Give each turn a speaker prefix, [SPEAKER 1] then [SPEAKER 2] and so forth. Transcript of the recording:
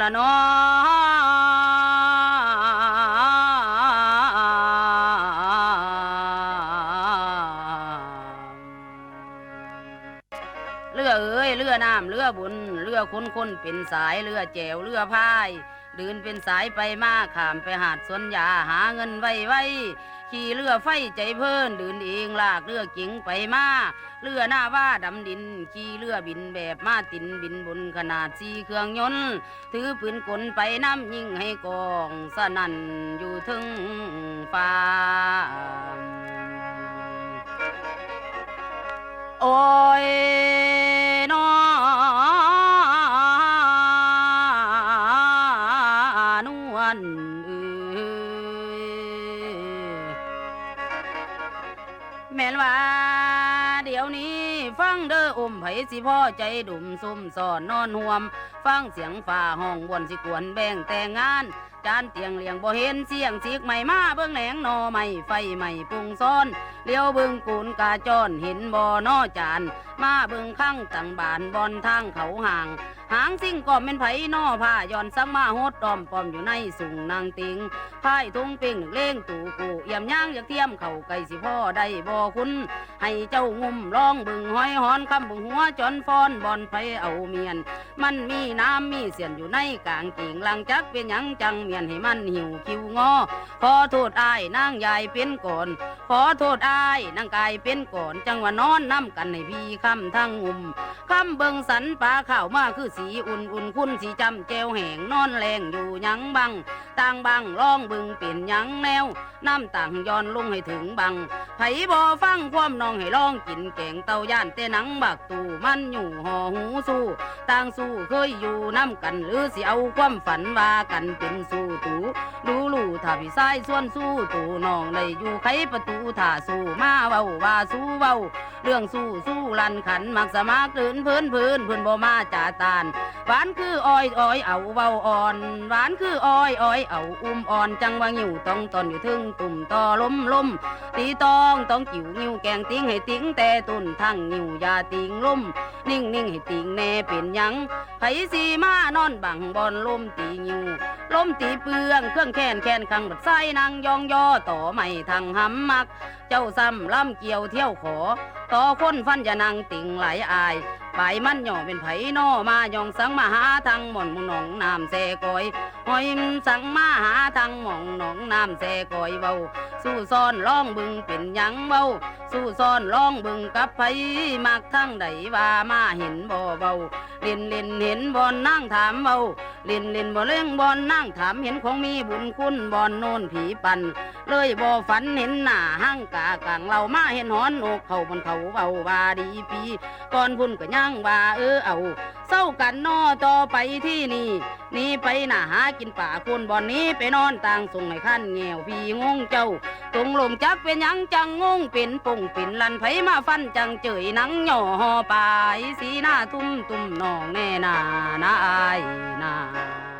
[SPEAKER 1] ละนาะเรือเอ้ยเรือน้ำเรือบุญเรือค้นค้นเป็นสายเรือแจวเรือพายเดินเป็นสายไปมาขามไปหาดสวนยาหาเงินไว้ไว้ ขี่เรือไฟใจเพิ่นเดินเองลากเรือเก๋งไปมาเรือหน้าว่าดำดินขี่เรือบินแบบมาตินบินบนขนาดสีเครื่องยนต์ถือปืนกลไปน้ำยิงให้กองสนั่นอยู่ถึงฟ้าโอ้ย แม่นว่า เดี๋ยวนี้ ฟังเด้ออมไผสิพ่อใจดุมซุ่มสอนนอนห่วม ฟังเสียงฝ่าห้องบวนสิกวนแบ่งแต่งงาน จานเตียงเลียงบ่เห็นเสียงสิกใหม่มาเบิ่งแหนงนอใหม่ไฟใหม่ปรุงซ้อนเลี้ยวเบิ่งกูนกาจอนเห็นบ่อนอจาน มาเบิ่งข้างตังบานบอนทางเขาห่าง หางสิ่งก็เป็นไผนอผ้าย้อนสังมาโฮดตอมปอมอยู่ในสุงนางติงพายทุ่งเป่งเล่งตู่กูเอี่ยมย่างอยากเทียมเข่าไก่สิพ่อได้บ่คุณ ให้เจ้างุ่มร้องบึงห้อยหอนคำบึงหัวจอนฟอนบอนไผเอาเมียน มันมีน้ำมีเสียนอยู่ในกลางกิ่งหลังจักเป็นหยังจังเมียนให้มันหิวคิวงอ ขอโทษอายนางยายเป็นก่อน ขอโทษอายนางกายเป็นก่อน จังว่านอนน้ำกันให้พี่คำทั้งงุ่มคำเบิงสันปลาข้าวมาคือสีอุ่นอุ่นคุณสีจำแจวแห่งนอนแรงอยู่ยังบังต่างบังร้องบึงเปลี่ยนยังแนว น้ำต่างย้อนลงให้ถึงบัง ผบ่ฟังความน้องให้ลองกินแกงเต้าย่านแต่หนังบักตูมันอยู่ห่อหูสู้ต่างสู้เคยอยู่น้ำกันหรือสิเอาความฝันว่ากันเป็นสู้ตูดูลู่ถ้าพี่ชายส่วนสู้ตูน้องได้อยู่ไขประตูถ้าสู้มาเว้าว่าสู้เว้าเรื่องสู้สู้ลันขันมักสมัครเดินเพื้นพื้นพื้นบ่มาจ่าตานหวานคืออ้อยอ้อยเอาเว้าอ่อนหวานคืออ้อยอ้อยเอาอุ้มอ่อนจังว่าหิวต้องตอนอยู่ถึงตุ่มต่อล้มล้มตีต่อองต้องกิ่วงิวแกงติ้งให้ติ้งแต่ตุนทั้งงิวยาติ้งล้มนิ่งนิ่งให้ติ้งแน่เป็นยังไผสีมานอนบังบอนล้มตีงิวล้มตีเปลืองเครื่องแค้นแค้นขังบัดไส้นางยองยอต่อไม่ทางหำมัก เจ้าซ้ำล่ำเกี่ยวเที่ยวขอ ต่อคนฟันจะนางติ่งไหลอายปมันหย่อเป็นไผนอมายองสังมาหาทางหม่อนหมุนหนองน้ำแสกอย หอยสั่งมาหาทางหม่องหนองน้ำแสก่อยเบาสู้ซ้อนร้องบึงเป็นยังเบาสู้ซ้อนร้องบึงกับไผมักทั้งใดว่ามาเห็นบ่เบาเล่นเล่นเห็นบอนนั่งถามเบาเล่นเล่นบ่เล่งบอนนั่งถามเห็นของมีบุญคุณบอนโน่นผีปัน เลยบ่ฝันเห็นหน้าห้างกากลางเรามาเห็นหอนอกเขาบนเขาเบาว่าดีปีก่อนพุ่นก็ย่างว่าเออเอาเศร้ากันนอต่อไปที่นี่นี่ไปหน้าหากินป่าคนบ่อนนี้ไปนอนต่างส่งให้ขั้นแงวพี่งงเจ้าตรงลมจักเป็นยังจังงงเป็นปุ่งเป็นลันไผมาฟันจังเจยหนังหย่อหอปายสีหน้าทุ่มตุ่มนองแน่นานาอายนา